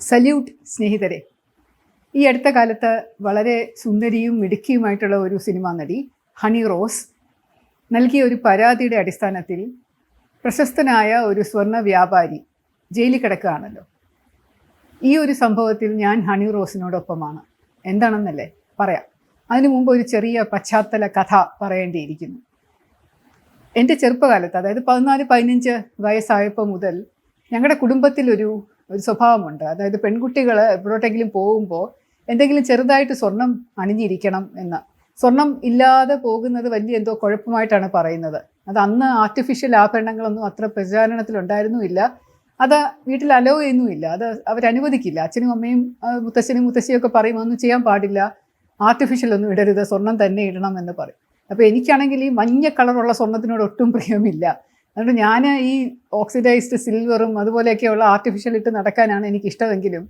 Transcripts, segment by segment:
Salute സ്നേഹിതരെ. ഈ അടുത്ത കാലത്ത് വളരെ സുന്ദരിയും മിടുക്കിയുമായിട്ടുള്ള ഒരു സിനിമാ നടി ഹണി റോസ് നൽകിയ ഒരു പരാതിയുടെ അടിസ്ഥാനത്തിൽ പ്രശസ്തനായ ഒരു സ്വർണ വ്യാപാരി ജയിലിൽ കിടക്കുകയാണല്ലോ. ഈ ഒരു സംഭവത്തിൽ ഞാൻ ഹണി റോസിനോടൊപ്പമാണ്. എന്താണെന്നല്ലേ? പറയാം. അതിനു മുമ്പ് ഒരു ചെറിയ പശ്ചാത്തല കഥ പറയേണ്ടിയിരിക്കുന്നു. എന്റെ ചെറുപ്പകാലത്ത് അതായത് പതിനാല് പതിനഞ്ച് വയസ്സായപ്പോൾ മുതൽ ഞങ്ങളുടെ കുടുംബത്തിലൊരു ഒരു സ്വഭാവമുണ്ട്. അതായത് പെൺകുട്ടികൾ എവിടോട്ടെങ്കിലും പോകുമ്പോൾ എന്തെങ്കിലും ചെറുതായിട്ട് സ്വർണം അണിഞ്ഞിരിക്കണം എന്ന്. സ്വർണം ഇല്ലാതെ പോകുന്നത് വലിയ എന്തോ കുഴപ്പമായിട്ടാണ് പറയുന്നത്. അത് അന്ന് ആർട്ടിഫിഷ്യൽ ആഭരണങ്ങളൊന്നും അത്ര പ്രചാരണത്തിലുണ്ടായിരുന്നുമില്ല. അത് വീട്ടിൽ അലോ ചെയ്യുന്നുമില്ല. അത് അവരനുവദിക്കില്ല. അച്ഛനും അമ്മയും മുത്തശ്ശനും മുത്തശ്ശിയൊക്കെ പറയും ഒന്നും ചെയ്യാൻ പാടില്ല. ആർട്ടിഫിഷ്യൽ ഒന്നും ഇടരുത്. സ്വർണം തന്നെ ഇടണം എന്ന് പറയും. അപ്പോൾ എനിക്കാണെങ്കിൽ ഈ മഞ്ഞ കളറുള്ള സ്വർണത്തിനോട് ഒട്ടും പ്രിയമില്ല. അതുകൊണ്ട് ഞാൻ ഈ ഓക്സിഡൈസ്ഡ് സിൽവറും അതുപോലെയൊക്കെയുള്ള ആർട്ടിഫിഷ്യൽ ഇട്ട് നടക്കാനാണ് എനിക്ക് ഇഷ്ടമെങ്കിലും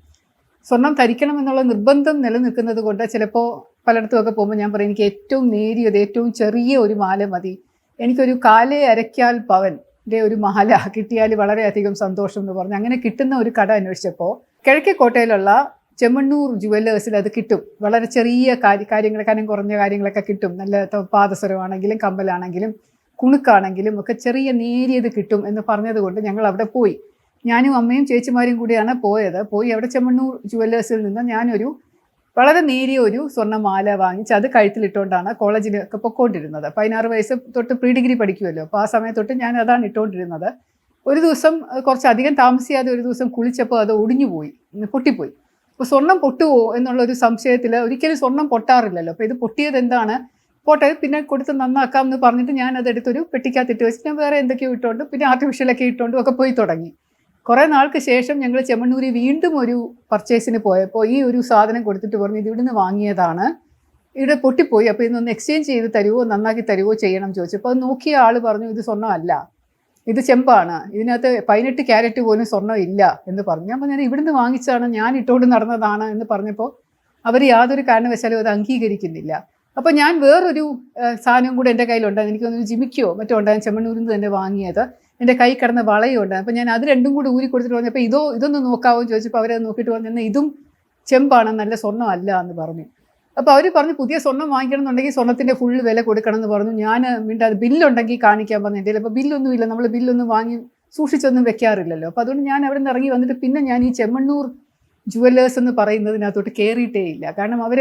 സ്വർണം ധരിക്കണം എന്നുള്ള നിർബന്ധം നിലനിൽക്കുന്നത് കൊണ്ട് ചിലപ്പോൾ പലയിടത്തുമൊക്കെ പോകുമ്പോൾ ഞാൻ പറയും എനിക്ക് ഏറ്റവും നേരിയത് ഏറ്റവും ചെറിയ ഒരു മാല മതി. എനിക്കൊരു കാലേ അരയ്ക്കാൽ പവന്റെ ഒരു മാല കിട്ടിയാൽ വളരെയധികം സന്തോഷം എന്ന് പറഞ്ഞു. അങ്ങനെ കിട്ടുന്ന ഒരു കട അന്വേഷിച്ചപ്പോൾ കിഴക്കേക്കോട്ടയിലുള്ള ചെമ്മണ്ണൂർ ജുവല്ലേഴ്സിൽ അത് കിട്ടും. വളരെ ചെറിയ കാര്യ കാര്യങ്ങളെ കനം കുറഞ്ഞ കാര്യങ്ങളൊക്കെ കിട്ടും. നല്ല പാദസരമാണെങ്കിലും കമ്പലാണെങ്കിലും. കുണുക്കാണെങ്കിലും ഒക്കെ ചെറിയ നേരിയത് കിട്ടും എന്ന് പറഞ്ഞതുകൊണ്ട് ഞങ്ങൾ അവിടെ പോയി. ഞാനും അമ്മയും ചേച്ചിമാരും കൂടിയാണ് പോയത്. പോയി അവിടെ ചെമ്മണ്ണൂർ ജുവല്ലേഴ്സിൽ നിന്ന് ഞാനൊരു വളരെ നേരിയ ഒരു സ്വർണമാല വാങ്ങിച്ച് അത് കഴുത്തിലിട്ടുകൊണ്ടാണ് കോളേജിലൊക്കെ പൊക്കോണ്ടിരുന്നത്. പതിനാറ് വയസ്സ് തൊട്ട് പ്രീ ഡിഗ്രി പഠിക്കുമല്ലോ അപ്പോൾ ആ സമയം തൊട്ട് ഞാൻ അതാണ് ഇട്ടുകൊണ്ടിരുന്നത് ഒരു ദിവസം കുറച്ചധികം താമസിയാതെ ഒരു ദിവസം കുളിച്ചപ്പോൾ അത് ഒടിഞ്ഞു പോയി പൊട്ടിപ്പോയി. അപ്പോൾ സ്വർണം പൊട്ടുവോ എന്നുള്ള ഒരു സംശയത്തിൽ ഒരിക്കലും സ്വർണം പൊട്ടാറില്ലല്ലോ. അപ്പോൾ ഇത് പൊട്ടിയത് എന്താണ്? പോട്ടെ പിന്നെ കൊടുത്ത് നന്നാക്കാം എന്ന് പറഞ്ഞിട്ട് ഞാൻ അതെടുത്തൊരു പെട്ടിക്കകത്തിട്ട് വെച്ച് ഞാൻ വേറെ എന്തൊക്കെയോ ഇട്ടുകൊണ്ട് പിന്നെ ആർട്ടിഫിഷ്യലൊക്കെ ഇട്ടുകൊണ്ടും ഒക്കെ പോയി തുടങ്ങി. കുറേ നാൾക്ക് ശേഷം ഞങ്ങൾ ചെമ്മണ്ണൂരി വീണ്ടും ഒരു പർച്ചേസിന് പോയപ്പോൾ ഈ ഒരു സാധനം കൊടുത്തിട്ട് പറഞ്ഞു ഇത് ഇവിടുന്ന് വാങ്ങിയതാണ്. ഇവിടെ പൊട്ടിപ്പോയി അപ്പോൾ ഇതൊന്ന് എക്സ്ചേഞ്ച് ചെയ്ത് തരുമോ നന്നാക്കി തരുമോ ചെയ്യണം ചോദിച്ചപ്പോൾ അത് നോക്കിയ ആൾ പറഞ്ഞു ഇത് സ്വർണമല്ല ഇത് ചെമ്പാണ്. ഇതിനകത്ത് പതിനെട്ട് ക്യാരറ്റ് പോലും സ്വർണം ഇല്ല എന്ന് പറഞ്ഞു. അപ്പോൾ ഞാൻ ഇവിടുന്ന് വാങ്ങിച്ചാണ് ഞാൻ ഇട്ടുകൊണ്ട് നടന്നതാണ് എന്ന് പറഞ്ഞപ്പോൾ അവർ യാതൊരു കാരണവശാലും അത് അംഗീകരിക്കുന്നില്ല. അപ്പോൾ ഞാൻ വേറൊരു സാധനം കൂടെ എന്റെ കയ്യിലുണ്ടായിരുന്നു. എനിക്ക് തോന്നുന്നു ജിമിക്കോ മറ്റോ ഉണ്ടായിരുന്നു. ചെമ്മണ്ണൂരിൽ നിന്ന് തന്നെ വാങ്ങിയത്. എന്റെ കൈ കിടന്ന വളയും ഉണ്ടായിരുന്നു അപ്പോൾ ഞാൻ അത് രണ്ടും കൂടി ഊരി കൊടുത്തിട്ട് പറഞ്ഞപ്പോൾ ഇതോ ഇതൊന്ന് നോക്കാവോ എന്ന് ചോദിച്ചപ്പോൾ അവരത് നോക്കിയിട്ട് പറഞ്ഞു "എന്നാ ഇതും ചെമ്പാണ്. നല്ല സ്വർണമല്ല എന്ന് പറഞ്ഞു. അപ്പോൾ അവർ പറഞ്ഞു പുതിയ സ്വർണം വാങ്ങിക്കണം എന്നുണ്ടെങ്കിൽ സ്വർണത്തിന്റെ ഫുൾ വില കൊടുക്കണം എന്ന് പറഞ്ഞു. ഞാൻ വീണ്ടും അത് ബില്ലുണ്ടെങ്കിൽ കാണിക്കാൻ പറഞ്ഞു എന്റെ അപ്പോൾ ബില്ലൊന്നും ഇല്ല നമ്മൾ ബില്ലൊന്നും വാങ്ങി സൂക്ഷിച്ചൊന്നും വെക്കാറില്ലല്ലോ. അപ്പോൾ അതുകൊണ്ട് ഞാൻ അവിടെ നിന്ന് ഇറങ്ങി വന്നിട്ട് പിന്നെ ഞാൻ ഈ ചെമ്മണ്ണൂർ ജുവല്ലേഴ്സ് എന്ന് പറയുന്നതിനകത്തോട്ട് കയറിയിട്ടേ ഇല്ല. കാരണം അവർ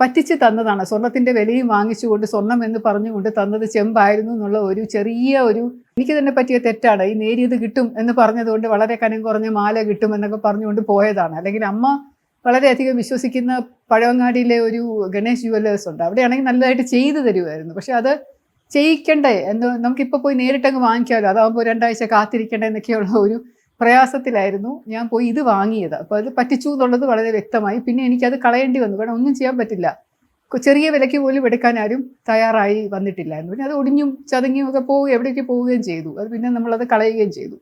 പറ്റിച്ച് തന്നതാണ്. സ്വർണത്തിന്റെ വിലയും വാങ്ങിച്ചുകൊണ്ട് സ്വർണം എന്ന് പറഞ്ഞുകൊണ്ട് തന്നത് ചെമ്പായിരുന്നു എന്നുള്ള ഒരു ചെറിയ ഒരു എനിക്ക് തന്നെ പറ്റിയ തെറ്റാണ്. ഈ നേരിയത് കിട്ടും എന്ന് പറഞ്ഞതുകൊണ്ട് വളരെ കനം കുറഞ്ഞ മാല കിട്ടും എന്നൊക്കെ പറഞ്ഞുകൊണ്ട് പോയതാണ്. അല്ലെങ്കിൽ അമ്മ വളരെയധികം വിശ്വസിക്കുന്ന പഴവങ്ങാടിയിലെ ഒരു ഗണേഷ് ജുവല്ലേഴ്സ് ഉണ്ട്. അവിടെയാണെങ്കിൽ നല്ലതായിട്ട് ചെയ്തു തരുമായിരുന്നു. പക്ഷെ അത് ചെയ്യിക്കണ്ടേ? എന്ന് നമുക്കിപ്പോൾ പോയി നേരിട്ടങ്ങ് വാങ്ങിക്കാമല്ലോ. അതാകുമ്പോൾ രണ്ടാഴ്ച കാത്തിരിക്കണ്ടേ എന്നൊക്കെയുള്ള ഒരു പ്രയാസത്തിലായിരുന്നു. ഞാൻ പോയി ഇത് വാങ്ങിയത്. അപ്പോൾ അത് പറ്റിച്ചു എന്നുള്ളത് വളരെ വ്യക്തമായി. പിന്നെ എനിക്കത് കളയേണ്ടി വന്നു. കാരണം ഒന്നും ചെയ്യാൻ പറ്റില്ല. ചെറിയ വിലയ്ക്ക് പോലും എടുക്കാൻ ആരും തയ്യാറായി വന്നിട്ടില്ലായിരുന്നു. പിന്നെ അത് ഒടിഞ്ഞും ചതങ്ങിയും ഒക്കെ പോവുകയും എവിടേക്ക് പോവുകയും ചെയ്തു. അത് പിന്നെ നമ്മളത് കളയുകയും ചെയ്തു.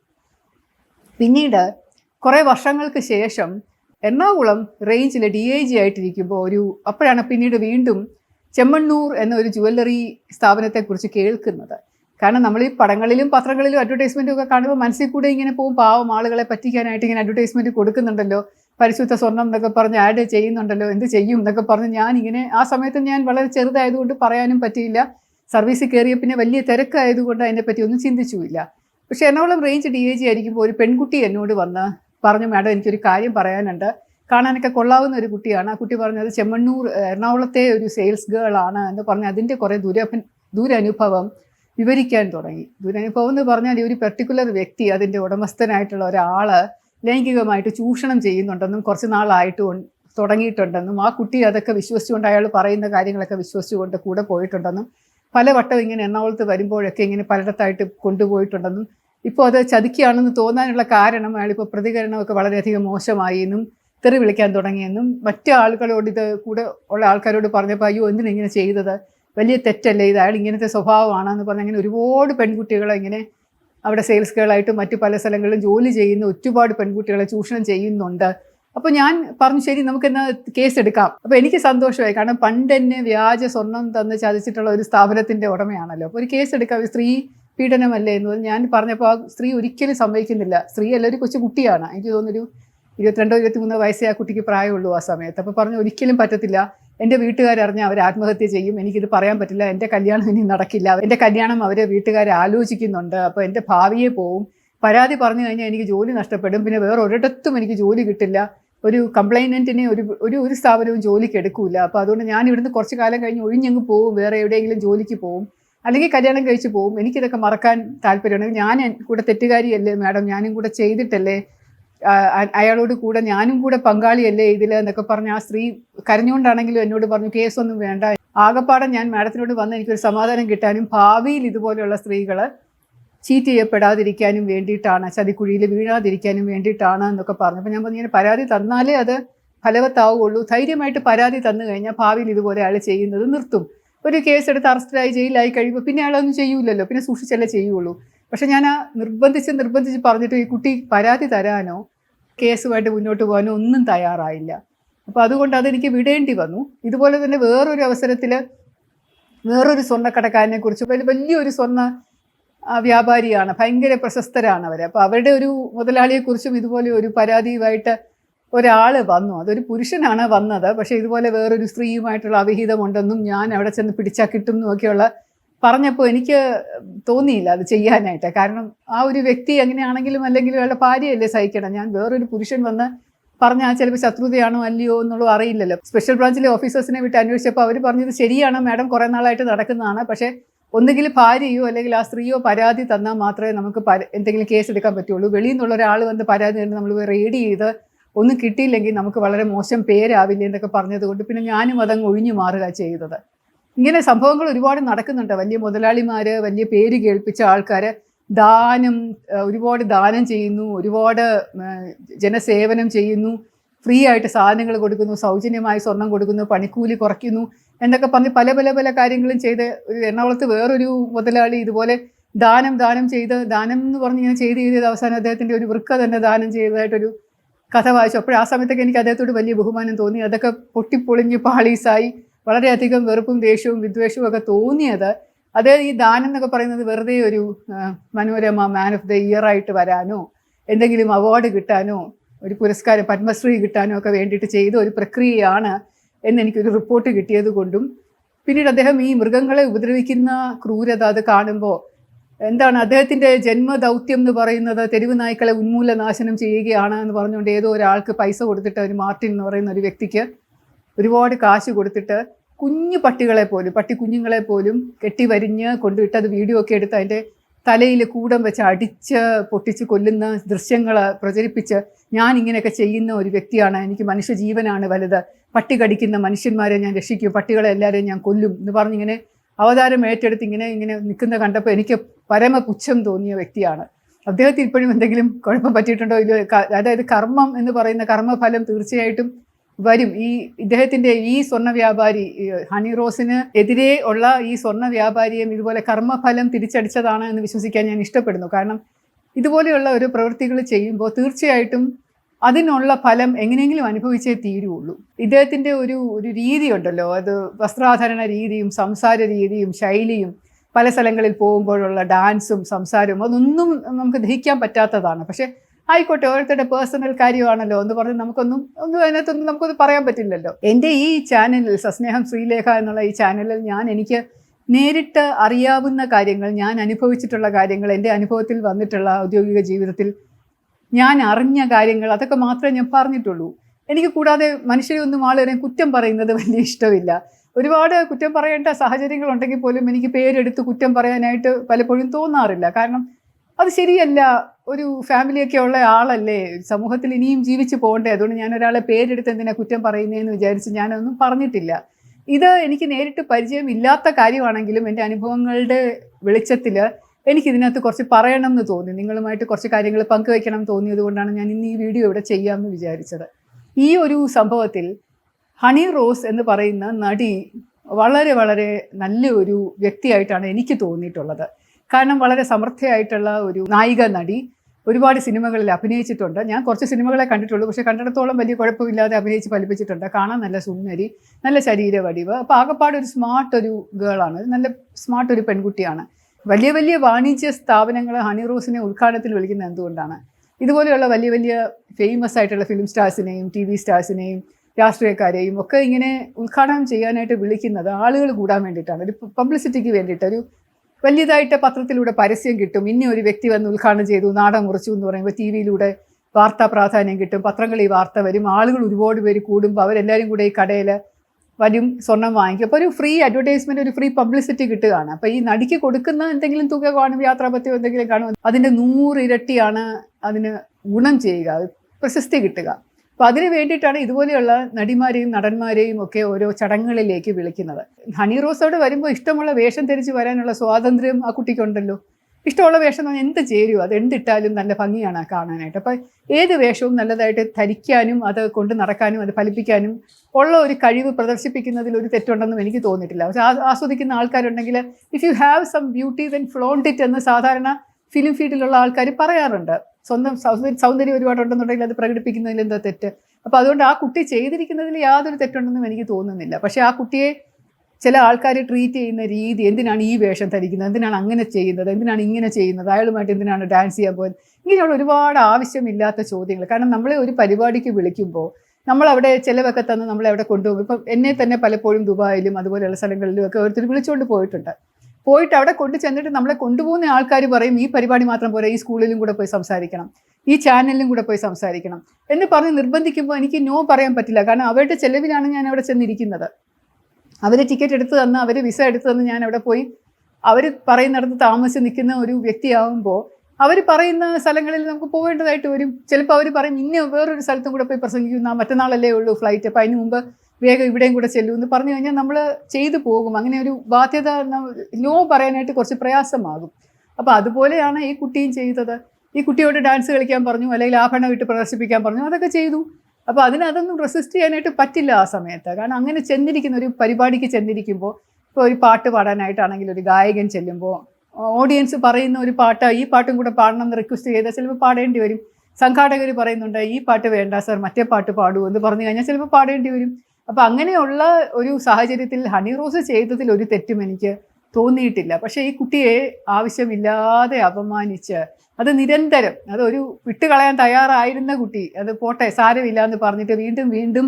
പിന്നീട് കുറേ വർഷങ്ങൾക്ക് ശേഷം എറണാകുളം റേഞ്ചിൽ ഡി ഐ ജി ആയിട്ടിരിക്കുമ്പോൾ ഒരു അപ്പോഴാണ് പിന്നീട് വീണ്ടും ചെമ്മണ്ണൂർ എന്ന ഒരു ജുവല്ലറി സ്ഥാപനത്തെക്കുറിച്ച് കേൾക്കുന്നത്. കാരണം നമ്മൾ ഈ പടങ്ങളിലും പത്രങ്ങളിലും അഡ്വർടൈസ്മെന്റും ഒക്കെ കാണുമ്പോൾ മനസ്സിൽ കൂടെ ഇങ്ങനെ പോകും. പാവം ആളുകളെ പറ്റിക്കാനായിട്ട് ഇങ്ങനെ അഡ്വർടൈസ്മെന്റ് കൊടുക്കുന്നുണ്ടല്ലോ. പരിശുദ്ധ സ്വർണം എന്നൊക്കെ പറഞ്ഞ് ആഡ് ചെയ്യുന്നുണ്ടല്ലോ. എന്ത് ചെയ്യും എന്നൊക്കെ പറഞ്ഞ് ഞാൻ ഇങ്ങനെ ആ സമയത്ത് ഞാൻ വളരെ ചെറുതായതുകൊണ്ട് പറയാനും പറ്റിയില്ല. സർവീസിൽ കയറിയ പിന്നെ വലിയ തിരക്കായതുകൊണ്ട് അതിനെപ്പറ്റി ഒന്നും ചിന്തിച്ചുമില്ല. പക്ഷേ Ernakulam range D I G ആയിരിക്കുമ്പോൾ ഒരു പെൺകുട്ടി എന്നോട് വന്ന് പറഞ്ഞു മാഡം എനിക്കൊരു കാര്യം പറയാനുണ്ട്. കാണാനൊക്കെ കൊള്ളാവുന്ന ഒരു കുട്ടിയാണ്. ആ കുട്ടി പറഞ്ഞത് ചെമ്മണ്ണൂർ എറണാകുളത്തെ ഒരു സെയിൽസ് ഗേൾ ആണ് എന്ന് പറഞ്ഞ് അതിന്റെ കുറേ ദുര ദുരനുഭവം വിവരിക്കാൻ തുടങ്ങി. ദുരനുഭവം എന്ന് പറഞ്ഞാൽ ഈ ഒരു പെർട്ടിക്കുലർ വ്യക്തി അതിന്റെ ഉടമസ്ഥനായിട്ടുള്ള ഒരാൾ ലൈംഗികമായിട്ട് ചൂഷണം ചെയ്യുന്നുണ്ടെന്നും കുറച്ച് നാളായിട്ട് തുടങ്ങിയിട്ടുണ്ടെന്നും ആ കുട്ടി അതൊക്കെ വിശ്വസിച്ചുകൊണ്ട് അയാൾ പറയുന്ന കാര്യങ്ങളൊക്കെ വിശ്വസിച്ചുകൊണ്ട് കൂടെ പോയിട്ടുണ്ടെന്നും പലവട്ടം ഇങ്ങനെ എറണാകുളത്ത് വരുമ്പോഴൊക്കെ ഇങ്ങനെ പലയിടത്തായിട്ട് കൊണ്ടുപോയിട്ടുണ്ടെന്നും ഇപ്പോൾ അത് ചതിക്കുകയാണെന്ന് തോന്നാനുള്ള കാരണം അയാളിപ്പോൾ പ്രതികരണമൊക്കെ വളരെയധികം മോശമായി എന്നും തെറി വിളിക്കാൻ തുടങ്ങിയെന്നും മറ്റു ആളുകളോട് ഇത് കൂടെ ഉള്ള ആൾക്കാരോട് പറഞ്ഞപ്പോൾ അയ്യോ എന്തിനാ ഇങ്ങനെ ചെയ്തത്? വലിയ തെറ്റല്ലേ? ഇത് അയാൾ ഇങ്ങനത്തെ സ്വഭാവമാണെന്ന് പറഞ്ഞ് അങ്ങനെ ഒരുപാട് പെൺകുട്ടികളെ ഇങ്ങനെ അവിടെ സെയിൽസ് ഗേളായിട്ട് മറ്റു പല സ്ഥലങ്ങളിലും ജോലി ചെയ്യുന്ന ഒരുപാട് പെൺകുട്ടികളെ ചൂഷണം ചെയ്യുന്നുണ്ട്. അപ്പോൾ ഞാൻ പറഞ്ഞു ശരി നമുക്കെന്നാ കേസ് എടുക്കാം. അപ്പോൾ എനിക്ക് സന്തോഷമായി. കാരണം പണ്ട് എന്നെ വ്യാജ സ്വർണം തന്ന് ചതിച്ചിട്ടുള്ള ഒരു സ്ഥാപനത്തിന്റെ ഉടമയാണല്ലോ. അപ്പോൾ ഒരു കേസ് എടുക്കാം. സ്ത്രീ പീഡനമല്ലേ എന്ന് ഞാൻ പറഞ്ഞപ്പോൾ ആ സ്ത്രീ ഒരിക്കലും സമ്മതിക്കുന്നില്ല. സ്ത്രീ അല്ല ഒരു കൊച്ചു കുട്ടിയാണ്. എനിക്ക് തോന്നുന്നൊരു ഇരുപത്തിരണ്ടോ ഇരുപത്തിമൂന്നോ വയസ്സേ ആ കുട്ടിക്ക് പ്രായമുള്ളൂ ആ സമയത്ത്. അപ്പോൾ പറഞ്ഞു ഒരിക്കലും പറ്റത്തില്ല. എന്റെ വീട്ടുകാരറിഞ്ഞാൽ അവർ ആത്മഹത്യ ചെയ്യും. എനിക്കിത് പറയാൻ പറ്റില്ല. എന്റെ കല്യാണം ഇനി നടക്കില്ല. എന്റെ കല്യാണം അവരെ വീട്ടുകാർ ആലോചിക്കുന്നുണ്ട്. അപ്പോൾ എന്റെ ഭാവിയെ പോവും. പരാതി പറഞ്ഞു കഴിഞ്ഞാൽ എനിക്ക് ജോലി നഷ്ടപ്പെടും. പിന്നെ വേറെ ഒരിടത്തും എനിക്ക് ജോലി കിട്ടില്ല. ഒരു കംപ്ലൈനന്റിനെ ഒരു ഒരു ഒരു സ്ഥാപനവും ജോലിക്ക് എടുക്കൂല. അപ്പോൾ അതുകൊണ്ട് ഞാൻ ഇവിടുന്ന് കുറച്ച് കാലം കഴിഞ്ഞ് ഒഴിഞ്ഞങ്ങ് പോവും. വേറെ എവിടെയെങ്കിലും ജോലിക്ക് പോവും. അല്ലെങ്കിൽ കല്യാണം കഴിച്ച് പോവും. എനിക്കിതൊക്കെ മറക്കാൻ താല്പര്യമാണ്. ഞാൻ കൂടെ തെറ്റുകാരിയല്ലേ മാഡം? ഞാനും കൂടെ ചെയ്തിട്ടല്ലേ അയാളോട് കൂടെ ഞാനും കൂടെ പങ്കാളിയല്ലേ ഇതിൽ എന്നൊക്കെ പറഞ്ഞ് ആ സ്ത്രീ കരഞ്ഞുകൊണ്ടാണെങ്കിലും എന്നോട് പറഞ്ഞു കേസൊന്നും വേണ്ട. ആകപ്പാടെ ഞാൻ മാഡത്തിനോട് വന്ന് എനിക്കൊരു സമാധാനം കിട്ടാനും ഭാവിയിൽ ഇതുപോലെയുള്ള സ്ത്രീകൾ ചീറ്റ് ചെയ്യപ്പെടാതിരിക്കാനും വേണ്ടിയിട്ടാണ് ചതിക്കുഴിയിൽ വീഴാതിരിക്കാനും വേണ്ടിയിട്ടാണ് എന്നൊക്കെ പറഞ്ഞു. അപ്പോൾ ഞാൻ പറഞ്ഞു ഇങ്ങനെ പരാതി തന്നാലേ അത് ഫലവത്താവുള്ളൂ ധൈര്യമായിട്ട് പരാതി തന്നു കഴിഞ്ഞാൽ ഭാവിയിൽ ഇതുപോലെ അയാൾ ചെയ്യുന്നത് നിർത്തും. ഒരു കേസ് എടുത്ത് അറസ്റ്റിലായി ജയിലായി കഴിയുമ്പോൾ പിന്നെ അയാളൊന്നും ചെയ്യൂലല്ലോ പിന്നെ സൂക്ഷിച്ചല്ലേ ചെയ്യുള്ളൂ. പക്ഷെ ഞാൻ ആ നിർബന്ധിച്ച് നിർബന്ധിച്ച് പറഞ്ഞിട്ട് ഈ കുട്ടി പരാതി തരാനോ കേസുമായിട്ട് മുന്നോട്ട് പോകാനോ ഒന്നും തയ്യാറായില്ല. അപ്പോൾ അതുകൊണ്ട് അതെനിക്ക് വിടേണ്ടി വന്നു. ഇതുപോലെ തന്നെ വേറൊരു അവസരത്തിൽ വേറൊരു സ്വർണക്കടക്കാരനെ കുറിച്ച് വലിയ വലിയൊരു സ്വർണ വ്യാപാരിയാണ് ഭയങ്കര പ്രശസ്തരാണ് അവർ അപ്പോൾ അവരുടെ ഒരു മുതലാളിയെക്കുറിച്ചും ഇതുപോലെ ഒരു പരാതിയുമായിട്ട് ഒരാൾ വന്നു. അതൊരു പുരുഷനാണ് വന്നത്. പക്ഷേ ഇതുപോലെ വേറൊരു സ്ത്രീയുമായിട്ടുള്ള അവിഹിതമുണ്ടെന്നും ഞാൻ അവിടെ ചെന്ന് പിടിച്ചാൽ കിട്ടും എന്നൊക്കെയുള്ള പറഞ്ഞപ്പോൾ എനിക്ക് തോന്നിയില്ല അത് ചെയ്യാനായിട്ട്. കാരണം ആ ഒരു വ്യക്തി എങ്ങനെയാണെങ്കിലും അല്ലെങ്കിൽ അയാളുടെ ഭാര്യയല്ലേ സഹിക്കണം. ഞാൻ വേറൊരു പുരുഷൻ വന്ന് പറഞ്ഞാൽ ചിലപ്പോൾ ശത്രുതയാണോ അല്ലയോ എന്നുള്ളത് അറിയില്ലല്ലോ. സ്പെഷ്യൽ ബ്രാഞ്ചിലെ ഓഫീസേഴ്സിനെ വിട്ട് അന്വേഷിച്ചപ്പോൾ അവർ പറഞ്ഞത് ശരിയാണ് മാഡം കുറേ നാളായിട്ട് നടക്കുന്നതാണ്. പക്ഷേ ഒന്നുകിൽ ഭാര്യയോ അല്ലെങ്കിൽ ആ സ്ത്രീയോ പരാതി തന്നാൽ മാത്രമേ നമുക്ക് എന്തെങ്കിലും കേസ് എടുക്കാൻ പറ്റുള്ളൂ. വെളിയിൽ നിന്നുള്ള ഒരാൾ വന്ന് പരാതി തന്നെ നമ്മൾ റെയ്ഡ് ചെയ്ത് ഒന്നും കിട്ടിയില്ലെങ്കിൽ നമുക്ക് വളരെ മോശം പേരാവില്ല എന്നൊക്കെ പറഞ്ഞതുകൊണ്ട് പിന്നെ ഞാനും അതങ്ങ് ഒഴിഞ്ഞു മാറുക ചെയ്തത്. ഇങ്ങനെ സംഭവങ്ങൾ ഒരുപാട് നടക്കുന്നുണ്ട്. വലിയ മുതലാളിമാർ വലിയ പേര് കേൾപ്പിച്ച ആൾക്കാർ ദാനം ഒരുപാട് ദാനം ചെയ്യുന്നു ഒരുപാട് ജനസേവനം ചെയ്യുന്നു ഫ്രീ ആയിട്ട് സാധനങ്ങൾ കൊടുക്കുന്നു സൗജന്യമായി സ്വർണം കൊടുക്കുന്നു പണിക്കൂലി കുറയ്ക്കുന്നു എന്നൊക്കെ പറഞ്ഞ് പല പല പല കാര്യങ്ങളും ചെയ്ത് ഒരു എറണാകുളത്ത് വേറൊരു മുതലാളി ഇതുപോലെ ദാനം ദാനം ചെയ്ത് ദാനം എന്ന് പറഞ്ഞ് ഇങ്ങനെ ചെയ്ത് ചെയ്ത് അവസാനം അദ്ദേഹത്തിന്റെ ഒരു വൃക്ക തന്നെ ദാനം ചെയ്തതായിട്ടൊരു കഥ വായിച്ചു. അപ്പോൾ ആ സമയത്തൊക്കെ എനിക്ക് അദ്ദേഹത്തോട് വലിയ ബഹുമാനം തോന്നി. അതൊക്കെ പൊട്ടിപ്പൊളിഞ്ഞ് പാളീസായി. വളരെയധികം വെറുപ്പും ദേഷ്യവും വിദ്വേഷവും ഒക്കെ തോന്നിയത്. അത് ഈ ദാനം എന്നൊക്കെ പറയുന്നത് വെറുതെ ഒരു Manorama man of the year ആയിട്ട് വരാനോ എന്തെങ്കിലും അവാർഡ് കിട്ടാനോ ഒരു പുരസ്കാരം പത്മശ്രീ കിട്ടാനോ ഒക്കെ വേണ്ടിയിട്ട് ചെയ്ത ഒരു പ്രക്രിയയാണ് എന്ന് എനിക്കൊരു റിപ്പോർട്ട് കിട്ടിയത് കൊണ്ടും പിന്നീട് അദ്ദേഹം ഈ മൃഗങ്ങളെ ഉപദ്രവിക്കുന്ന ക്രൂരത അത് കാണുമ്പോൾ എന്താണ് അദ്ദേഹത്തിന്റെ ജന്മദൗത്യം എന്ന് പറയുന്നത്? തെരുവ് നായ്ക്കളെ ഉന്മൂലനാശനം ചെയ്യുകയാണ് എന്ന് പറഞ്ഞുകൊണ്ട് ഏതോ ഒരാൾക്ക് പൈസ കൊടുത്തിട്ട് ഒരു മാർട്ടിൻ എന്ന് പറയുന്ന ഒരു വ്യക്തിക്ക് ഒരുപാട് കാശ് കൊടുത്തിട്ട് കുഞ്ഞു പട്ടികളെ പോലും പട്ടി കുഞ്ഞുങ്ങളെ പോലും കെട്ടി വരിഞ്ഞ് കൊണ്ടുവിട്ട് അത് വീഡിയോ ഒക്കെ എടുത്ത് അതിന്റെ തലയിൽ കൂടം വെച്ച് അടിച്ച് പൊട്ടിച്ച് കൊല്ലുന്ന ദൃശ്യങ്ങൾ പ്രചരിപ്പിച്ച് ഞാൻ ഇങ്ങനെയൊക്കെ ചെയ്യുന്ന ഒരു വ്യക്തിയാണ്. എനിക്ക് മനുഷ്യ ജീവനാണ് വലുത്. പട്ടി കടിക്കുന്ന മനുഷ്യന്മാരെ ഞാൻ രക്ഷിക്കും. പട്ടികളെ എല്ലാവരെയും ഞാൻ കൊല്ലും എന്ന് പറഞ്ഞിങ്ങനെ അവതാരം ഏറ്റെടുത്ത് ഇങ്ങനെ ഇങ്ങനെ നിൽക്കുന്ന കണ്ടപ്പോൾ എനിക്ക് പരമപുച്ഛം തോന്നിയ വ്യക്തിയാണ്. അദ്ദേഹത്തിന് ഇപ്പോഴും എന്തെങ്കിലും കുഴപ്പം പറ്റിയിട്ടുണ്ടോ? ഇല്ലയോ അതായത് കർമ്മം എന്ന് പറയുന്ന കർമ്മഫലം തീർച്ചയായിട്ടും വരും. ഈ ഇദ്ദേഹത്തിന്റെ ഈ സ്വർണ വ്യാപാരി ഹണി റോസിന് എതിരെ ഉള്ള ഈ സ്വർണ വ്യാപാരിയും ഇതുപോലെ കർമ്മഫലം തിരിച്ചടിച്ചതാണ് എന്ന് വിശ്വസിക്കാൻ ഞാൻ ഇഷ്ടപ്പെടുന്നു. കാരണം ഇതുപോലെയുള്ള ഒരു പ്രവൃത്തികൾ ചെയ്യുമ്പോൾ തീർച്ചയായിട്ടും അതിനുള്ള ഫലം എങ്ങനെയെങ്കിലും അനുഭവിച്ചേ തീരുള്ളൂ. ഇദ്ദേഹത്തിന്റെ ഒരു ഒരു രീതി ഉണ്ടല്ലോ അത് വസ്ത്രാധാരണ രീതിയും സംസാര രീതിയും ശൈലിയും പല സ്ഥലങ്ങളിൽ പോകുമ്പോഴുള്ള ഡാൻസും സംസാരവും അതൊന്നും നമുക്ക് ദഹിക്കാൻ പറ്റാത്തതാണ്. പക്ഷേ ആയിക്കോട്ടെ ഓരോരുത്തരുടെ പേഴ്സണൽ കാര്യമാണല്ലോ എന്ന് പറഞ്ഞ് നമുക്കൊന്നും ഒന്നും അതിനകത്തൊന്നും നമുക്കൊന്നും പറയാൻ പറ്റില്ലല്ലോ. എന്റെ ഈ ചാനലിൽ സസ്നേഹം ശ്രീലേഖ എന്നുള്ള ഈ ചാനലിൽ ഞാൻ എനിക്ക് നേരിട്ട് അറിയാവുന്ന കാര്യങ്ങൾ ഞാൻ അനുഭവിച്ചിട്ടുള്ള കാര്യങ്ങൾ എന്റെ അനുഭവത്തിൽ വന്നിട്ടുള്ള ഔദ്യോഗിക ജീവിതത്തിൽ ഞാൻ അറിഞ്ഞ കാര്യങ്ങൾ അതൊക്കെ മാത്രമേ ഞാൻ പറഞ്ഞിട്ടുള്ളൂ. എനിക്ക് കൂടാതെ മനുഷ്യരെ ഒന്നും ആളുകളെ കുറ്റം പറയുന്നത് വലിയ ഇഷ്ടമില്ല. ഒരുപാട് കുറ്റം പറയേണ്ട സാഹചര്യങ്ങൾ ഉണ്ടെങ്കിൽ പോലും എനിക്ക് പേരെടുത്ത് കുറ്റം പറയാനായിട്ട് പലപ്പോഴും തോന്നാറില്ല. കാരണം അത് ശരിയല്ല. ഒരു ഫാമിലിയൊക്കെ ഉള്ള ആളല്ലേ. സമൂഹത്തിൽ ഇനിയും ജീവിച്ചു പോകണ്ടേ. അതുകൊണ്ട് ഞാൻ ഒരാളെ പേരെടുത്ത് എന്തിനാ കുറ്റം പറയുന്നതെന്ന് വിചാരിച്ച് ഞാനൊന്നും പറഞ്ഞിട്ടില്ല. ഇത് എനിക്ക് നേരിട്ട് പരിചയമില്ലാത്ത കാര്യമാണെങ്കിലും എന്റെ അനുഭവങ്ങളുടെ വെളിച്ചത്തിൽ എനിക്കിതിനകത്ത് കുറച്ച് പറയണം എന്ന് തോന്നി. നിങ്ങളുമായിട്ട് കുറച്ച് കാര്യങ്ങൾ പങ്കുവയ്ക്കണം തോന്നിയത് കൊണ്ടാണ് ഞാൻ ഇന്ന് ഈ വീഡിയോ ഇവിടെ ചെയ്യാമെന്ന് വിചാരിച്ചത്. ഈ ഒരു സംഭവത്തിൽ ഹണി റോസ് എന്ന് പറയുന്ന നടി വളരെ വളരെ നല്ല ഒരു വ്യക്തിയായിട്ടാണ് എനിക്ക് തോന്നിയിട്ടുള്ളത്. കാരണം വളരെ സമർത്ഥയായിട്ടുള്ള ഒരു നായിക നടി ഒരുപാട് സിനിമകളിൽ അഭിനയിച്ചിട്ടുണ്ട്. ഞാൻ കുറച്ച് സിനിമകളെ കണ്ടിട്ടുള്ളൂ. പക്ഷേ കണ്ടിടത്തോളം വലിയ കുഴപ്പമില്ലാതെ അഭിനയിച്ച് ഫലിപ്പിച്ചിട്ടുണ്ട്. കാണാൻ നല്ല സുന്ദരി നല്ല ശരീര വടിവ് അപ്പോൾ ആകപ്പാട് ഒരു സ്മാർട്ട് ഒരു ഗേളാണ്. നല്ല സ്മാർട്ട് ഒരു പെൺകുട്ടിയാണ്. വലിയ വലിയ വാണിജ്യ സ്ഥാപനങ്ങൾ ഹണി റോസിനെ ഉദ്ഘാടനത്തിൽ വിളിക്കുന്നത് എന്തുകൊണ്ടാണ്? ഇതുപോലെയുള്ള വലിയ വലിയ ഫേമസ് ആയിട്ടുള്ള ഫിലിം സ്റ്റാർസിനെയും ടി വി സ്റ്റാർസിനെയും രാഷ്ട്രീയക്കാരെയും ഒക്കെ ഇങ്ങനെ ഉദ്ഘാടനം ചെയ്യാനായിട്ട് വിളിക്കുന്നത് ആളുകൾ കൂടാൻ വേണ്ടിയിട്ടാണ്. ഒരു പബ്ലിസിറ്റിക്ക് വേണ്ടിയിട്ട് ഒരു വലിയതായിട്ട് പത്രത്തിലൂടെ പരസ്യം കിട്ടും. ഇനി ഒരു വ്യക്തി വന്ന് ഉദ്ഘാടനം ചെയ്തു നാടൻ മുറിച്ചു എന്ന് പറയുമ്പോൾ ടി വിയിലൂടെ വാർത്താ പ്രാധാന്യം കിട്ടും. പത്രങ്ങളിൽ വാർത്ത വരും. ആളുകൾ ഒരുപാട് പേര് കൂടുമ്പോൾ അവരെല്ലാവരും കൂടെ ഈ കടയിൽ വരും സ്വർണം വാങ്ങിക്കും. അപ്പോൾ ഒരു ഫ്രീ അഡ്വർടൈസ്മെന്റ് ഒരു ഫ്രീ പബ്ലിസിറ്റി കിട്ടുകയാണ്. അപ്പോൾ ഈ നടിക്ക് കൊടുക്കുന്ന എന്തെങ്കിലും തുക കാണും യാത്രാപത്യം എന്തെങ്കിലും കാണും അതിന്റെ നൂറിരട്ടിയാണ് അതിന് ഗുണം ചെയ്യുക. പ്രശസ്തി കിട്ടുക. അപ്പോൾ അതിന് വേണ്ടിയിട്ടാണ് ഇതുപോലെയുള്ള നടിമാരെയും നടന്മാരെയും ഒക്കെ ഓരോ ചടങ്ങുകളിലേക്ക് വിളിക്കുന്നത്. ഹണി റോസോട് വരുമ്പോൾ ഇഷ്ടമുള്ള വേഷം ധരിച്ച് വരാനുള്ള സ്വാതന്ത്ര്യം ആ കുട്ടിക്കുണ്ടല്ലോ. ഇഷ്ടമുള്ള വേഷം എന്ന് എന്ത് ചേരുമോ അത് എന്തിട്ടാലും നല്ല ഭംഗിയാണ് കാണാനായിട്ട്. അപ്പോൾ ഏത് വേഷവും നല്ലതായിട്ട് ധരിക്കാനും അത് കൊണ്ട് നടക്കാനും അത് ഫലിപ്പിക്കാനും ഉള്ള ഒരു കഴിവ് പ്രദർശിപ്പിക്കുന്നതിൽ ഒരു തെറ്റുണ്ടെന്നും എനിക്ക് തോന്നിയിട്ടില്ല. പക്ഷെ ആസ്വദിക്കുന്ന ആൾക്കാരുണ്ടെങ്കിൽ if you have some beauty then flaunt it എന്ന് സാധാരണ ഫിലിം ഫീൽഡിലുള്ള ആൾക്കാർ പറയാറുണ്ട്. സ്വന്തം സൗന്ദര്യം ഒരുപാടുണ്ടെന്നുണ്ടെങ്കിൽ അത് പ്രകടിപ്പിക്കുന്നതിൽ എന്താ തെറ്റ്. അപ്പോൾ അതുകൊണ്ട് ആ കുട്ടി ചെയ്തിരിക്കുന്നതിൽ യാതൊരു തെറ്റുണ്ടെന്നും എനിക്ക് തോന്നുന്നില്ല. പക്ഷേ ആ കുട്ടിയെ ചില ആൾക്കാർ ട്രീറ്റ് ചെയ്യുന്ന രീതി എന്തിനാണ് ഈ വേഷം ധരിക്കുന്നത്? എന്തിനാണ് അങ്ങനെ ചെയ്യുന്നത്? എന്തിനാണ് ഇങ്ങനെ ചെയ്യുന്നത്? അയാളുമായിട്ട് എന്തിനാണ് ഡാൻസ് ചെയ്യാൻ പോകുന്നത്? ഇങ്ങനെയുള്ള ഒരുപാട് ആവശ്യമില്ലാത്ത ചോദ്യങ്ങൾ. കാരണം നമ്മളെ ഒരു പരിപാടിക്ക് വിളിക്കുമ്പോൾ നമ്മളവിടെ ചിലവൊക്കെ തന്ന് നമ്മളെ അവിടെ കൊണ്ടുപോകും. ഇപ്പം എന്നെ തന്നെ പലപ്പോഴും ദുബായിലും അതുപോലെയുള്ള സ്ഥലങ്ങളിലും ഒക്കെ ഓരോരുത്തർ വിളിച്ചുകൊണ്ട് പോയിട്ടുണ്ട്. പോയിട്ട് അവിടെ കൊണ്ടു ചെന്നിട്ട് നമ്മളെ കൊണ്ടുപോകുന്ന ആൾക്കാർ പറയും ഈ പരിപാടി മാത്രം പോരാ ഈ സ്കൂളിലും കൂടെ പോയി സംസാരിക്കണം ഈ ചാനലിലും കൂടെ പോയി സംസാരിക്കണം എന്ന് പറഞ്ഞ് നിർബന്ധിക്കുമ്പോൾ എനിക്ക് നോ പറയാൻ പറ്റില്ല. കാരണം അവരുടെ ചെലവിലാണ് ഞാൻ അവിടെ ചെന്നിരിക്കുന്നത്. അവർ ടിക്കറ്റ് എടുത്തു തന്ന് അവർ വിസ എടുത്തു തന്ന് ഞാൻ അവിടെ പോയി അവർ പറയുന്നിടത്ത് താമസിച്ച് നിൽക്കുന്ന ഒരു വ്യക്തിയാവുമ്പോൾ അവർ പറയുന്ന സ്ഥലങ്ങളിൽ നമുക്ക് പോകേണ്ടതായിട്ട് വരും. ചിലപ്പോൾ അവർ പറയും ഇന്ന വേറൊരു സ്ഥലത്തും കൂടെ പോയി പ്രസംഗിക്കുന്ന മറ്റന്നാളല്ലേ ഉള്ളൂ ഫ്ലൈറ്റ് അപ്പോൾ അതിന് മുമ്പ് വേഗം ഇവിടെയും കൂടെ ചെല്ലൂ എന്ന് പറഞ്ഞു കഴിഞ്ഞാൽ നമ്മൾ ചെയ്തു പോകും. അങ്ങനെ ഒരു ബാധ്യത നോ പറയാനായിട്ട് കുറച്ച് പ്രയാസമാകും. അപ്പോൾ അതുപോലെയാണ് ഈ കുട്ടിയും ചെയ്തത്. ഈ കുട്ടിയോട് ഡാൻസ് കളിക്കാൻ പറഞ്ഞു അല്ലെങ്കിൽ ആഭരണം ഇട്ട് പ്രദർശിപ്പിക്കാൻ പറഞ്ഞു അതൊക്കെ ചെയ്തു. അപ്പോൾ അതിനതൊന്നും റെസിസ്റ്റ് ചെയ്യാനായിട്ട് പറ്റില്ല ആ സമയത്ത്. കാരണം അങ്ങനെ ചെന്നിരിക്കുന്ന ഒരു പരിപാടിക്ക് ചെന്നിരിക്കുമ്പോൾ ഇപ്പോൾ ഒരു പാട്ട് പാടാനായിട്ടാണെങ്കിൽ ഒരു ഗായകൻ ചെല്ലുമ്പോൾ ഓഡിയൻസ് പറയുന്ന ഒരു പാട്ട് ഈ പാട്ടും കൂടെ പാടണം എന്ന് റിക്വസ്റ്റ് ചെയ്താൽ ചിലപ്പോൾ പാടേണ്ടി വരും. സംഘാടകർ പറയുന്നുണ്ട് ഈ പാട്ട് വേണ്ട സർ മറ്റേ പാട്ട് പാടൂ എന്ന് പറഞ്ഞു കഴിഞ്ഞാൽ ചിലപ്പോൾ പാടേണ്ടി വരും. അപ്പോൾ അങ്ങനെയുള്ള ഒരു സാഹചര്യത്തിൽ ഹണി റോസ് ചെയ്തതിൽ ഒരു തെറ്റും എനിക്ക് തോന്നിയിട്ടില്ല. പക്ഷേ ഈ കുട്ടിയെ ആവശ്യമില്ലാതെ അപമാനിച്ച് അത് നിരന്തരം അത് ഒരു വിട്ടുകളയാൻ തയ്യാറായിരുന്ന കുട്ടി അത് പോട്ടെ സാരമില്ല എന്ന് പറഞ്ഞിട്ട് വീണ്ടും വീണ്ടും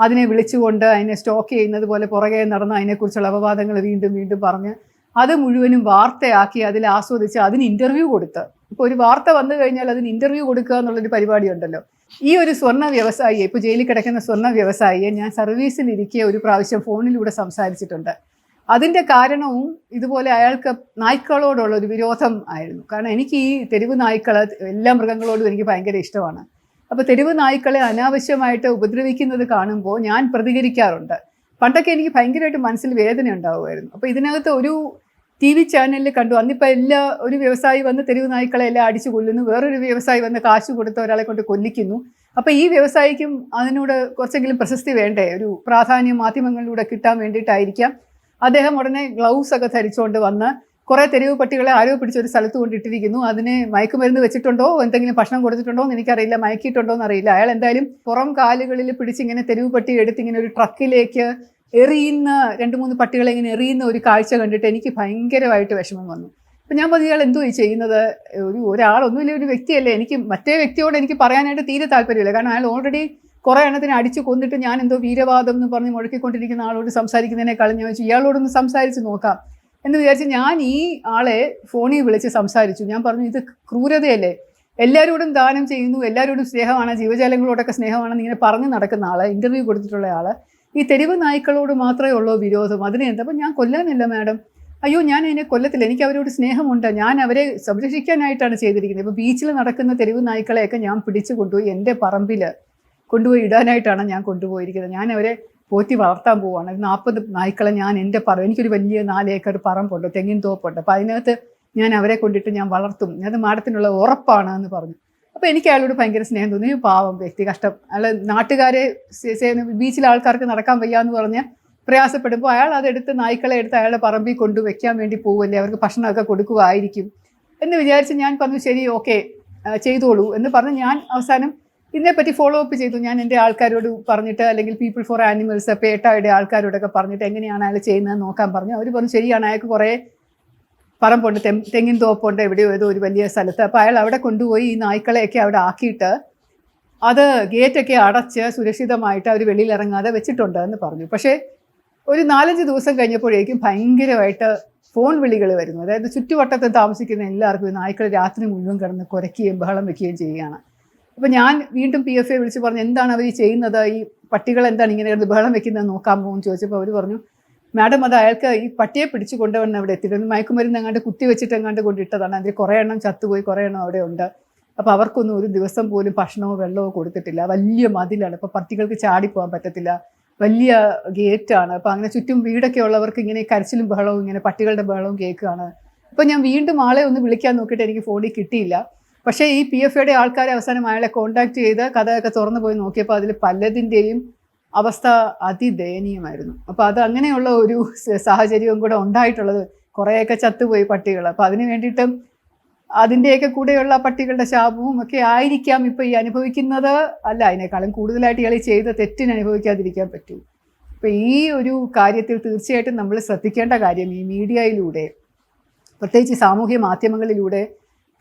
അതിനെ വിളിച്ചുകൊണ്ട് അതിനെ സ്റ്റോക്ക് ചെയ്യുന്നത് പോലെ പുറകെ നടന്ന് അതിനെക്കുറിച്ചുള്ള അപവാദങ്ങൾ വീണ്ടും വീണ്ടും പറഞ്ഞ് അത് മുഴുവനും വാർത്തയാക്കി അതിൽ ആസ്വദിച്ച് അതിന് ഇന്റർവ്യൂ കൊടുത്ത്. ഇപ്പോൾ ഒരു വാർത്ത വന്നു കഴിഞ്ഞാൽ അതിന് ഇന്റർവ്യൂ കൊടുക്കുക എന്നുള്ളൊരു പരിപാടി ഉണ്ടല്ലോ ഈ ഒരു സ്വർണ വ്യവസായിയെ ഇപ്പോൾ ജയിലിൽ കിടക്കുന്ന സ്വർണ വ്യവസായിയെ ഞാൻ സർവീസിൽ സർവീസിലിരിക്കെ ഒരു പ്രാവശ്യം ഫോണിലൂടെ സംസാരിച്ചിട്ടുണ്ട്. അതിന്റെ കാരണവും ഇതുപോലെ അയാൾക്ക് നായ്ക്കളോടുള്ള ഒരു വിരോധം ആയിരുന്നു. കാരണം എനിക്ക് ഈ തെരുവ് നായ്ക്കൾ എല്ലാ മൃഗങ്ങളോടും എനിക്ക് ഭയങ്കര ഇഷ്ടമാണ്. അപ്പോൾ തെരുവ് നായ്ക്കളെ അനാവശ്യമായിട്ട് ഉപദ്രവിക്കുന്നത് കാണുമ്പോൾ ഞാൻ പ്രതികരിക്കാറുണ്ട്. പണ്ടൊക്കെ എനിക്ക് ഭയങ്കരമായിട്ട് മനസ്സിൽ വേദന ഉണ്ടാവുമായിരുന്നു. അപ്പോൾ ഇതിനകത്ത് ഒരു ടി വി ചാനലിൽ കണ്ടു. അന്നിപ്പോൾ എല്ലാ ഒരു വ്യവസായി വന്ന് തെരുവ് നായ്ക്കളെ എല്ലാം അടിച്ചു കൊല്ലുന്നു. വേറൊരു വ്യവസായി വന്ന് കാശ് കൊടുത്ത ഒരാളെ കൊണ്ട് കൊല്ലിക്കുന്നു. അപ്പോൾ ഈ വ്യവസായിക്കും അതിനോട് കുറച്ചെങ്കിലും പ്രശസ്തി വേണ്ടേ? ഒരു പ്രാധാന്യം മാധ്യമങ്ങളിലൂടെ കിട്ടാൻ വേണ്ടിയിട്ടായിരിക്കാം. അദ്ദേഹം ഉടനെ ഗ്ലൗസ് ഒക്കെ ധരിച്ചുകൊണ്ട് വന്ന് കുറേ തെരുവ് പട്ടികളെ ആരോ പിടിച്ച ഒരു സ്ഥലത്ത് കൊണ്ടിട്ടിരിക്കുന്നു അതിനെ മയക്കുമരുന്ന് വെച്ചിട്ടുണ്ടോ? എന്തെങ്കിലും ഭക്ഷണം കൊടുത്തിട്ടുണ്ടോ എന്ന് എനിക്കറിയില്ല. മയക്കിയിട്ടുണ്ടോ എന്നറിയില്ല അയാൾ എന്തായാലും പുറം കാലുകളിൽ പിടിച്ച് ഇങ്ങനെ തെരുവ് പട്ടി എടുത്ത് ഇങ്ങനെ ഒരു ട്രക്കിലേക്ക് എറിയുന്ന രണ്ട് മൂന്ന് പട്ടികളെ ഇങ്ങനെ എറിയുന്ന ഒരു കാഴ്ച കണ്ടിട്ട് എനിക്ക് ഭയങ്കരമായിട്ട് വിഷമം വന്നു. അപ്പം ഞാൻ പറഞ്ഞു ഇയാൾ എന്തോ ചെയ്യുന്നത്? ഒരു ഒരാളൊന്നുമില്ല ഒരു വ്യക്തിയല്ലേ. എനിക്ക് മറ്റേ വ്യക്തിയോട് എനിക്ക് പറയാനായിട്ട് തീരെ താല്പര്യമില്ല. കാരണം അയാൾ ഓൾറെഡി കുറേ എണ്ണത്തിന് അടിച്ചു കൊന്നിട്ട് ഞാൻ എന്തോ വീരവാദം എന്ന് പറഞ്ഞ് മുഴക്കിക്കൊണ്ടിരിക്കുന്ന ആളോട് സംസാരിക്കുന്നതിനേക്കാളും ഞാൻ വെച്ചു ഇയാളോടൊന്ന് സംസാരിച്ച് നോക്കാം. എന്ന് വിചാരിച്ച് ഞാൻ ഈ ആളെ ഫോണിൽ വിളിച്ച് സംസാരിച്ചു. ഞാൻ പറഞ്ഞു ഇത് ക്രൂരതയല്ലേ. എല്ലാവരോടും ദാനം ചെയ്യുന്നു എല്ലാവരോടും സ്നേഹമാണ് ജീവജാലങ്ങളോടൊക്കെ സ്നേഹമാണെന്ന് ഇങ്ങനെ പറഞ്ഞ് നടക്കുന്ന ആൾ ഇന്റർവ്യൂ കൊടുത്തിട്ടുള്ള ആൾ ഈ തെരുവ് നായ്ക്കളോട് മാത്രമേ ഉള്ളൂ വിരോധം. അതിനെ എന്താ? അപ്പം ഞാൻ കൊല്ലാനല്ല മാഡം. അയ്യോ ഞാൻ അതിനെ കൊല്ലത്തില്ല. എനിക്ക് അവരോട് സ്നേഹമുണ്ട്. ഞാൻ അവരെ സംരക്ഷിക്കാനായിട്ടാണ് ചെയ്തിരിക്കുന്നത്. ഇപ്പോൾ ബീച്ചിൽ നടക്കുന്ന തെരുവ് നായ്ക്കളെയൊക്കെ ഞാൻ പിടിച്ചു കൊണ്ടുപോയി എന്റെ പറമ്പിൽ കൊണ്ടുപോയി ഇടാനായിട്ടാണ് ഞാൻ കൊണ്ടുപോയിരിക്കുന്നത്. ഞാൻ അവരെ പോറ്റി വളർത്താൻ പോവാണ്. നാൽപ്പത് നായ്ക്കളെ ഞാൻ എന്റെ പറമ്പ് എനിക്കൊരു വലിയ നാല് ഏക്കർ പറമ്പുണ്ട് തെങ്ങിൻ തോപ്പുണ്ട്. അപ്പോൾ അതിനകത്ത് ഞാൻ അവരെ കൊണ്ടിട്ട് ഞാൻ വളർത്തും. അത് മാഡത്തിനുള്ള ഉറപ്പാണ് എന്ന് പറഞ്ഞു. അപ്പോൾ എനിക്ക് അയാളോട് ഭയങ്കര സ്നേഹം തോന്നി. പാവം വ്യക്തി കഷ്ടം. അയാൾ നാട്ടുകാരെ ബീച്ചിലെ ആൾക്കാർക്ക് നടക്കാൻ വയ്യ എന്ന് പറഞ്ഞ് പ്രയാസപ്പെടുമ്പോൾ അയാൾ അതെടുത്ത് നായ്ക്കളെ എടുത്ത് അയാളുടെ പറമ്പിൽ കൊണ്ട് വെക്കാൻ വേണ്ടി പോവല്ലേ അവർക്ക് ഭക്ഷണമൊക്കെ കൊടുക്കുമായിരിക്കും എന്ന് വിചാരിച്ച് ഞാൻ പറഞ്ഞു ശരി ഓക്കെ ചെയ്തോളൂ എന്ന് പറഞ്ഞ് ഞാൻ അവസാനം ഇതിനെപ്പറ്റി ഫോളോ അപ്പ് ചെയ്തു. ഞാൻ എന്റെ ആൾക്കാരോട് പറഞ്ഞിട്ട് അല്ലെങ്കിൽ പീപ്പിൾ ഫോർ ആനിമൽസ് പേട്ടയുടെ ആൾക്കാരോടൊക്കെ പറഞ്ഞിട്ട് എങ്ങനെയാണ് അയാൾ ചെയ്യുന്നത് നോക്കാൻ പറഞ്ഞു. അവർ പറഞ്ഞു ശരിയാണ് അയാൾക്ക് കുറേ പറമ്പുണ്ട് തെ തെങ്ങിൻ തോപ്പുണ്ട് എവിടെയോ ഏതോ ഒരു വലിയ സ്ഥലത്ത്. അപ്പോൾ അയാൾ അവിടെ കൊണ്ടുപോയി ഈ നായ്ക്കളെയൊക്കെ അവിടെ ആക്കിയിട്ട് അത് ഗേറ്റൊക്കെ അടച്ച് സുരക്ഷിതമായിട്ട് അവർ വെളിയിൽ ഇറങ്ങാതെ വെച്ചിട്ടുണ്ട് എന്ന് പറഞ്ഞു. പക്ഷേ ഒരു നാലഞ്ച് ദിവസം കഴിഞ്ഞപ്പോഴേക്കും ഭയങ്കരമായിട്ട് ഫോൺ വിളികൾ വരുന്നു. അതായത് ചുറ്റുവട്ടത്ത് താമസിക്കുന്ന എല്ലാവർക്കും നായ്ക്കൾ രാത്രി മുഴുവൻ കിടന്ന് കുരയ്ക്കുകയും ബഹളം വെക്കുകയും ചെയ്യുകയാണ്. അപ്പോൾ ഞാൻ വീണ്ടും പി എഫ് എ വിളിച്ച് പറഞ്ഞു എന്താണ് അവർ ചെയ്യുന്നത്? ഈ പട്ടികൾ എന്താണ് ഇങ്ങനെ കിടന്ന് ബഹളം വെക്കുന്നത് നോക്കാമോ എന്ന് ചോദിച്ചപ്പോൾ അവർ പറഞ്ഞു മാഡം അത് അയാൾക്ക് ഈ പട്ടിയെ പിടിച്ചു കൊണ്ടുവന്ന് അവിടെ എത്തിയിട്ട് മയക്കുമരുന്ന് എങ്ങാണ്ട് കുത്തി വെച്ചിട്ട് എങ്ങാണ്ട് കൊണ്ടിട്ടതാണ്. അതിൽ കുറേ എണ്ണം ചത്തുപോയി കുറേ എണ്ണം അവിടെ ഉണ്ട്. അപ്പോൾ അവർക്കൊന്നും ഒരു ദിവസം പോലും ഭക്ഷണമോ വെള്ളമോ കൊടുത്തിട്ടില്ല. വലിയ മതിലാണ്. ഇപ്പോൾ പട്ടികൾക്ക് ചാടിപ്പോകാൻ പറ്റത്തില്ല. വലിയ ഗേറ്റാണ്. അപ്പോൾ അങ്ങനെ ചുറ്റും വീടൊക്കെ ഉള്ളവർക്ക് ഇങ്ങനെ കരച്ചിലും ബഹളവും ഇങ്ങനെ പട്ടികളുടെ ബഹളവും കേൾക്കുകയാണ്. അപ്പോൾ ഞാൻ വീണ്ടും ആളെ ഒന്ന് വിളിക്കാൻ നോക്കിയിട്ട് എനിക്ക് ഫോണിൽ കിട്ടിയില്ല. പക്ഷേ ഈ പി എഫ് എയുടെ ആൾക്കാരെ അവസാനം അയാളെ കോണ്ടാക്ട് ചെയ്ത് കഥയൊക്കെ തുറന്നു പോയി നോക്കിയപ്പോൾ അതിൽ പലതിന്റെയും അവസ്ഥ അതിദയനീയമായിരുന്നു. അപ്പോൾ അത് അങ്ങനെയുള്ള ഒരു സാഹചര്യവും കൂടെ ഉണ്ടായിട്ടുള്ളത് കുറേയൊക്കെ ചത്തുപോയി പട്ടികൾ. അപ്പോൾ അതിന് വേണ്ടിയിട്ടും അതിന്റെയൊക്കെ കൂടെയുള്ള പട്ടികളുടെ ശാപവും ഒക്കെ ആയിരിക്കാം ഇപ്പോൾ ഈ അനുഭവിക്കുന്നത്. അല്ല അതിനേക്കാളും കൂടുതലായിട്ട് ഇയാൾ ചെയ്ത തെറ്റിന് അനുഭവിക്കാതിരിക്കാൻ പറ്റൂ. അപ്പോൾ ഈ ഒരു കാര്യത്തിൽ തീർച്ചയായിട്ടും നമ്മൾ ശ്രദ്ധിക്കേണ്ട കാര്യം ഈ മീഡിയയിലൂടെ പ്രത്യേകിച്ച് സാമൂഹ്യ മാധ്യമങ്ങളിലൂടെ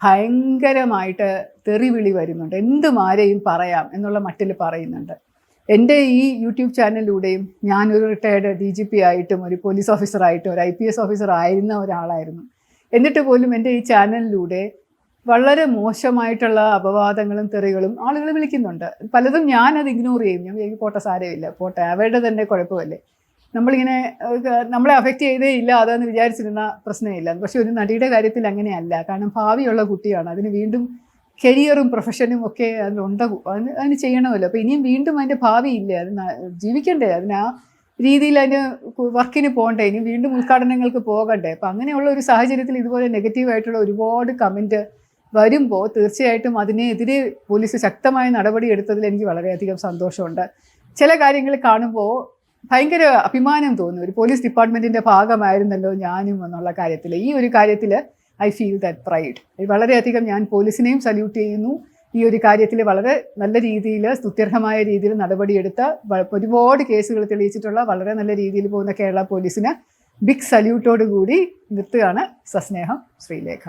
ഭയങ്കരമായിട്ട് തെറിവിളി വരുന്നുണ്ട്. എന്തും ആരെയും പറയാം എന്നുള്ള മട്ടിൽ പറയുന്നുണ്ട്. എന്റെ ഈ യൂട്യൂബ് ചാനലിലൂടെയും ഞാനൊരു റിട്ടയർഡ് ഡി ജി പി ആയിട്ടും ഒരു പോലീസ് ഓഫീസറായിട്ടും ഒരു ഐ പി എസ് ഓഫീസർ ആയിരുന്ന ഒരാളായിരുന്നു. എന്നിട്ട് പോലും എന്റെ ഈ ചാനലിലൂടെ വളരെ മോശമായിട്ടുള്ള അപവാദങ്ങളും തെറികളും ആളുകൾ വിളിക്കുന്നുണ്ട്. പലതും ഞാനത് ഇഗ്നോർ ചെയ്യും. ഞാൻ പോട്ട പോട്ടെ സാരമില്ല. പോട്ടെ അവരുടെ തന്നെ കുഴപ്പമല്ലേ? നമ്മളിങ്ങനെ നമ്മളെ അഫക്റ്റ് ചെയ്തേ ഇല്ല അതെന്ന് വിചാരിച്ചിരുന്ന പ്രശ്നമില്ല. പക്ഷെ ഒരു നടിയുടെ കാര്യത്തിൽ അങ്ങനെയല്ല. കാരണം ഭാവിയുള്ള കുട്ടിയാണ്. അതിന് വീണ്ടും കരിയറും പ്രൊഫഷനും ഒക്കെ അതിലുണ്ടാകും അതിന് അതിന് ചെയ്യണമല്ലോ. അപ്പോൾ ഇനിയും വീണ്ടും അതിന്റെ ഭാവിയില്ലേ? അത് ന- ജീവിക്കണ്ടേ? അതിന് ആ രീതിയിൽ അതിന് വർക്കിന് പോകണ്ടേ? ഇനി വീണ്ടും ഉദ്ഘാടനങ്ങൾക്ക് പോകണ്ടേ? അപ്പം അങ്ങനെയുള്ള ഒരു സാഹചര്യത്തിൽ ഇതുപോലെ നെഗറ്റീവായിട്ടുള്ള ഒരുപാട് കമന്റ് വരുമ്പോൾ തീർച്ചയായിട്ടും അതിനെതിരെ പോലീസ് ശക്തമായ നടപടി എടുത്തതിൽ എനിക്ക് വളരെയധികം സന്തോഷമുണ്ട്. ചില കാര്യങ്ങൾ കാണുമ്പോൾ ഭയങ്കര അഭിമാനം തോന്നുന്നു ഒരു പോലീസ് ഡിപ്പാർട്ട്മെന്റിന്റെ ഭാഗമായിരുന്നല്ലോ ഞാനും എന്നുള്ള കാര്യത്തിൽ ഈ ഒരു കാര്യത്തിൽ ഐ ഫീൽ ദാറ്റ് പ്രൈഡ് വളരെയധികം ഞാൻ പോലീസിനെയും സല്യൂട്ട് ചെയ്യുന്നു. ഈ ഒരു കാര്യത്തിൽ വളരെ നല്ല രീതിയിൽ സ്തുത്യർഹമായ രീതിയിൽ നടപടിയെടുത്ത ഒരുപാട് കേസുകൾ തെളിയിച്ചിട്ടുള്ള വളരെ നല്ല രീതിയിൽ പോകുന്ന കേരള പോലീസിന് ബിഗ് സല്യൂട്ടോടുകൂടി നിർത്തുകയാണ് സസ്നേഹം ശ്രീലേഖ.